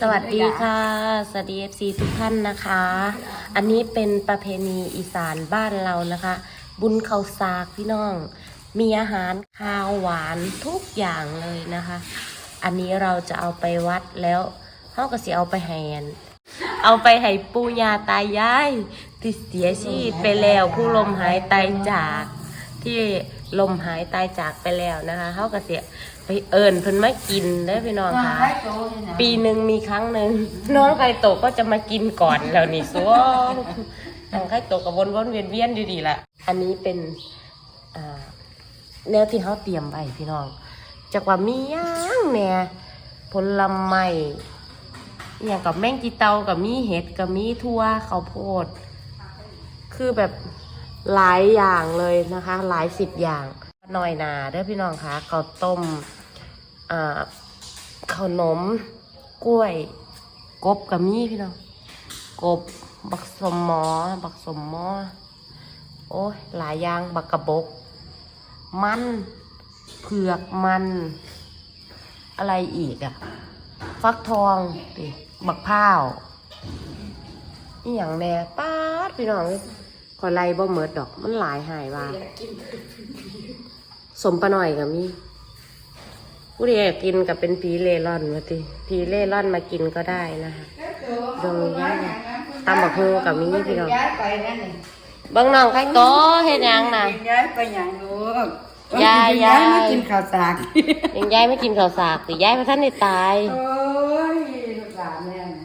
สวัสดีค่ะ สวัสดี FC ทุกท่านนะคะ อันนี้เป็นประเพณีอีสานบ้านเรานะคะ บุญเขาสากพี่น้อง มีอาหารคาวหวานทุกอย่างเลยนะคะ อันนี้เราจะเอาไปวัดแล้วเขาก็สิเอาไปแหนเอาไปให้ปู่ย่าตายายที่เสียชีวิตไปแล้วผู้ลมหายตายจากที่ ลมหายตายจากไปแล้วนะคะเขาก็เสียไปเอิญเพิ่นมากินได้อพี่น้องค่ะ ปีหนึ่งมีครั้งหนึ่ง น้องไข่โตกก็จะมากินก่อนแล้วนี่ซัวน้องไข่โตกกับวนวนๆเวียนเวียนๆอยู่ดีละอันนี้เป็นอ่าแนวที่เขาเตรียมไว้พี่น้องจากว่ามีหย่างแหน่ผลไม้อหย่างกับแมงกีเตากับมีเห็ดกับมีทั่วข้าวโพด คือแบบ หลายอย่างเลยนะคะ หลายสิบอย่างหน่อยนาเด้อพี่น้องคะข้าวต้มอ่าขนมกล้วย กบกับมีพี่น้องกบบักสมหมอ บักสมหมอ โอ้ยหลายอย่างบักกระบก มันเผือกมัน อะไรอีกอะฟักทองดิบักพร้าวนี่อย่างแน่ป้าดพี่น้องข อยไล่บ่เมิดดอก มันหลายหายว่าสมปะหน่อยกับมีผู้ใดอยากกินกับเป็นผีเล่ร่อนมาติผีเล่ร่อนมากินก็ได้นะคะดวงย่างตำบักฮูกับมีพี่น้องย้ายไปนั่นนี่เบิ้งน้องไข่โตเฮ็ดหยังน่ะย้ายไปอย่างลูกยายยายมากินข้าวสากยังยายไม่กินข้าวสากติยายพระท่านได้ตายโอ้ยลูกหลานเนี่ยเอ๊ะ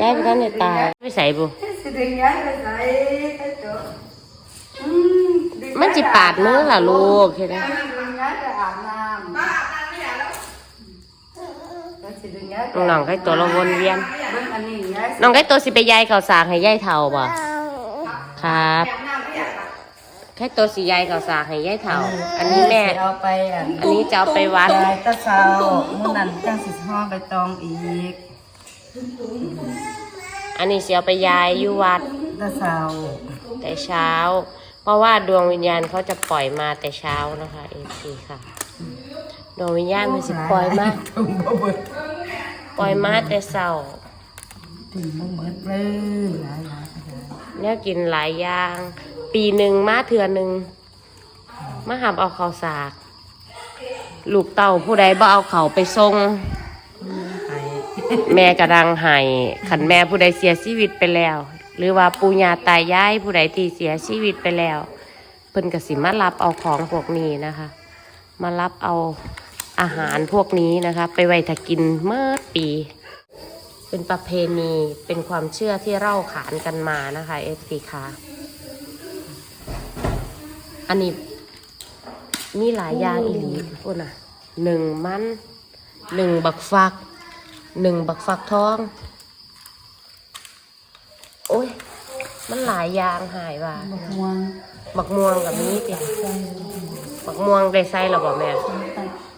ยายพระท่านได้ตายไม่ใส่บุสิดึงย้ายไปใส่ไปโต๊ะอืมดึงย้ายมันจิปาดมือล่ะลูกเห็นไหมดึงย้ายไปอาบน้ำมาอาบน้ำไม่อยากแล้วแล้วสิดึงย้ายไปน้องไข่โตเราวนเวียนเบิ่งอันนี้ย้ายน้องไข่โตสิไปยายข้าวสากให้ยายเฒ่าบ่ครับไข่โตสิยายข้าวสากให้ยายเฒ่าอันนี้แม่สิเอาไปอันอันนี้จะเอาไปวัดยายตะเช้ามื้อนั้นจังสิห่อใบตองอีก อันนี้สิเอาไปยายอยู่วัดตะเช้าแต่เช้า เพราะว่าดวงวิญญาณเขาจะปล่อยมาแต่เช้านะคะเอซีค่ะ ดวงวิญญาณมันสิปล่อยมาถึงบ่เบิดปล่อยมาแต่เช้าถึงบ่เบิดเลยหลายหลายหลายเนี่ยกินหลายอย่าง ปีหนึ่งมาเถื่อหนึ่งมาหับเอาข้าวสาก ลูกเต่าผู้ใดบ่เอาเขาไปส่งไป แม่กระดังไห้ขันแม่ผู้ใดเสียชีวิตไปแล้ว หรือว่าปู่ย่าตายายผู้ใดที่เสียชีวิตไปแล้ว เพิ่นก็สิมารับเอาของพวกนี้นะคะ มารับเอาอาหารพวกนี้นะคะ ไปไว้ถ้ากินเมื่อปี เป็นประเพณีเป็นความเชื่อที่เล่าขานกันมานะคะเอฟซีค่ะอันนี้มีหลายอย่างอีหลีพุ่นอะหนึ่งมันหนึ่งบักฟัก หนึ่งบักฟักทอง โอ้ย มันหลายอย่างหายว่าบักม่วงบักม่วงกับนี้ติบักม่วงได้ใส่หรอบอกแม่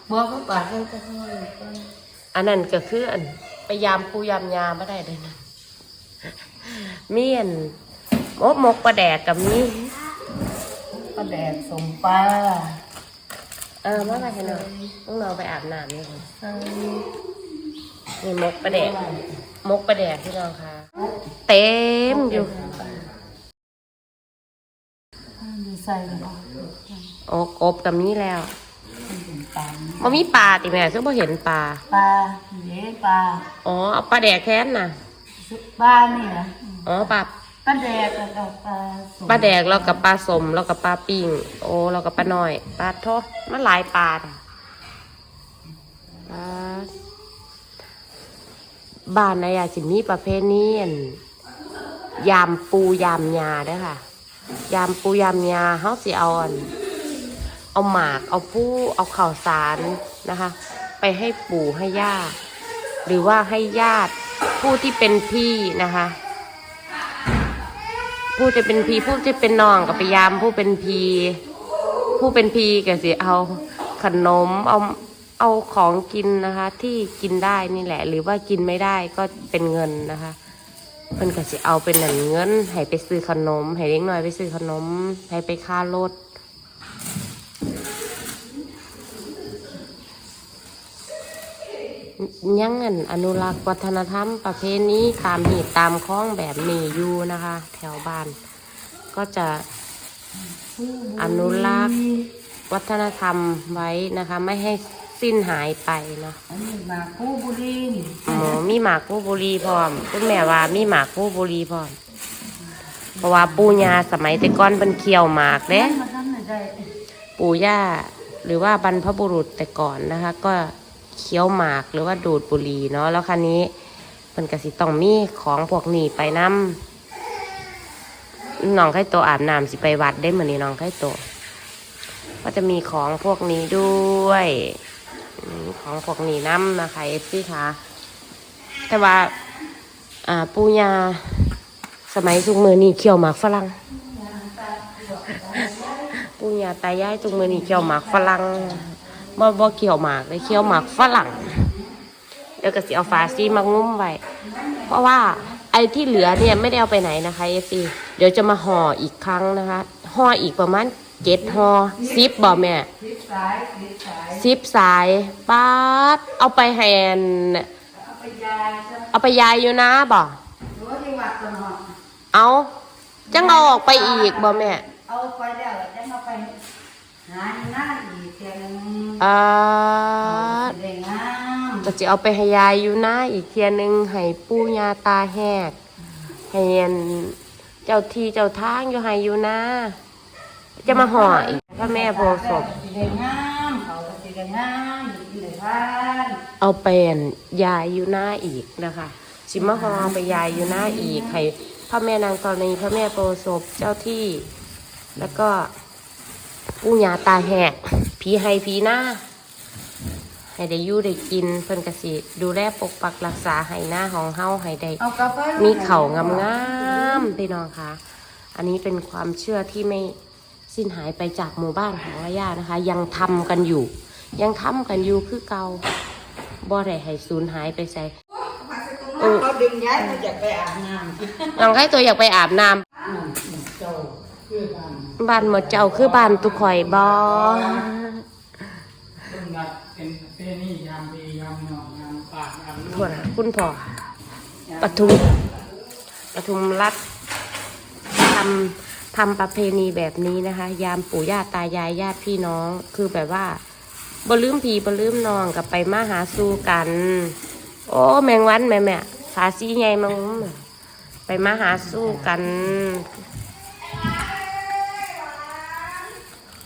บัวก็ปาดแล้วก็ห้อยไปอันนั้นก็คืออันไปยามปูยามยาไม่ได้เลยนะมีอันมกมกปลาแดกกับนี้ปลาแดกสมปลาเออมาไปให้หน่อยต้องเราไปอาบน้ำนี่ค่ะใส่ นี่มกปลาแดกมกปลาแดกที่เราค่ะ เต็มอยู่ใส่เลยเนาะโอ้กบกับนี้แล้วปลามันมีปลาติแม่ซึ่งพอเห็นปลา ปลาเย้ปลา อ๋อเอาปลาแดกแค้นน่ะปลานี่นะอ๋อปลาปลาแดกกับปลาสมปลาแดกแล้วกับปลาสมแล้วกับปลาปิ้งโอ้แล้วกับปลาน้อย ปลาทอดมันหลายปลาน่ะปลา บ้านนายาสิมีประเภทนี้อั่นยามปูยามยาด้อค่ะ ยามปูยามยาเขาสิเอาอันเอาหมาก เอาผู้เอาข่าวสารนะคะ ไปให้ปู่ให้ย่า หรือว่าให้ญาติผู้ที่เป็นพี่นะคะ ผู้จะเป็นพี่ผู้จะเป็นน้องกับไปยามผู้เป็นพี่ผู้เป็นพี่ก็สิเอาขนมเอา เอาของกินนะคะ ที่กินได้นี่แหละ หรือว่ากินไม่ได้ก็เป็นเงินนะคะเพิ่นก็สิเอาเป็นหนังเงินให้ไปซื้อขนมให้เล็กน้อยไปซื้อขนมให้ไปค่ารถยังอันอนุรักษ์วัฒนธรรมประเพณีตามหีตามคล้องแบบนี้อยู่นะคะ แถวบ้าน ก็จะอนุรักษ์วัฒนธรรมไว้นะคะ ไม่ให้ สิ้นหายไปเนาะอันนี้มาคู่บุรีนี่หมอมีหมากผู้บุรีพร้อมคุณแม่ว่ามีหมากผู้บุรีพร้อมเพราะว่าปู่ย่าสมัยแต่ก่อนเป็นเคี่ยวหมากเด้มาทำได้ปู่ย่าหรือว่าบรรพบุรุษแต่ก่อนนะคะ ก็เคี้ยวหมากหรือว่าดูดบุหรี่เนาะแล้วคันนี้มันกสิต้องมีของพวกนี้ไปน้ำน้องไข่โตอาบน้ำสิไปวัดได้เหมือนนี้น้องไข่โตก็จะมีของพวกนี้ด้วยอืม ของพวกนี้น้ำนะคะเอฟซีค่ะ แต่ว่าอ่าปูยาสมัยสุกมือนี่เคี่ยวหมากฝรั่งปูยาตายายจุงมือนี่เคี่ยวหมากฝรั่งบ่บ่เคี่ยวหมากเลยเคี่ยวหมากฝรั่งเดี๋ยวก็สิเอาฝาซีมางุ้มไว้เพราะว่าไอ้ที่เหลือเนี่ยไม่ได้เอาไปไหนนะคะเอฟีเดี๋ยวจะมาห่ออีกครั้งนะคะห่ออีกประมาณ เจ็ดห่อซิปบ่แม่คลิปสายคลิปสายซิปสายป๊าดเอาไปแหนเอาไปยายจะเอาไปยายอยู่นะบ่หรือว่าที่วัดตลอดเอาจังเอาออกไปอีกบ่แม่เอาไปแล้วจะมาไปหาหน้าอีกเทียงอ่าเด้งามก็จะเอาไปให้ยายอยู่นะอีกเทียหนึงให้ปู่ย่าตาแหกให้อันเจ้าที่เจ้าทางอยู่ให้อยู่นะ จะมาห่ออีกพระแม่โพธิ์ศพเด้งามเขาก็สิได้งามอยู่ในบ้านเอาไปอันยายอยู่หน้าอีกนะคะสิมาห่อไปยายอยู่หน้าอีกให้พระแม่นางธรณีพระแม่โพธิ์ศพเจ้าที่ แล้วก็ปู่ย่าตาแหกผีให้ผีหน้าให้ได้อยู่ได้กินเพิ่นกสิดูแลปกปักรักษาให้หน้าของเฮาให้ได้เอากาแฟมีเข่างามๆพี่น้องคะอันนี้เป็นความเชื่อที่ไม่ สิ้นหายไปจากหมู่บ้านของระยานะคะ ยังทำกันอยู่ ยังทำกันอยู่คือเก่าบ่ได้ให้สูญหายไปใส่เขาดึงย้ายมาจากไปอาบน้ำน้องไข่ตัวอยากไปอาบน้อืมเจ้าคือกันำบ้านหมดเจ้าคือบ้านตุกข่อยบ่ต้นนัดเป็นเป้นี่ยามดียามหนองยามปากยามลูพวกกนะคุณพ่อปทุมปทุมรัฐทำ ทำประเพณีแบบนี้นะคะ ยามปู่ย่าตายายญาติพี่น้อง คือแบบว่าบ่ลืมพี่บ่ลืมน้องกับไปมาหาสู่กัน โอ้แมงวันแม่แม่ขาสีใหญ่มังุ้มไปมาหาสู้กัน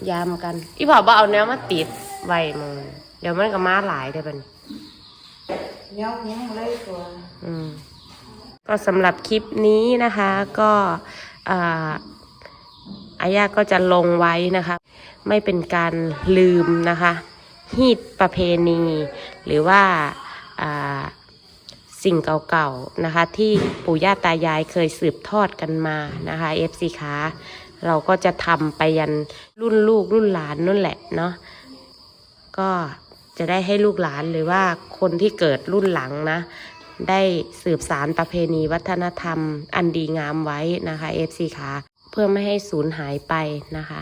ยามกัน อีพ่อบ่เอาแนวมาติดไว้มึงเดี๋ยวมันก็มาหลายเด้อบัดนเนี้ยเนี้ยเลยตัวอืมก็สำหรับคลิปนี้นะคะก็อ่า อายาก็จะลงไว้นะคะ ไม่เป็นการลืมนะคะฮีดประเพณี หรือว่าาสิ่งเก่าๆนะคะ ที่ปู่ย่าตายายเคยสืบทอดกันมานะคะเอฟซีขาเราก็จะทำไปยันรุ่นลูกรุ่นหลานนั่นแหละเนาะก็จะได้ให้ลูกหลานหรือว่าคนที่เกิดรุ่นหลังนะ ได้สืบสารประเพณีวัฒนธรรมอันดีงามไว้นะคะเอฟซีขา เพื่อไม่ให้สูญหายไปนะคะ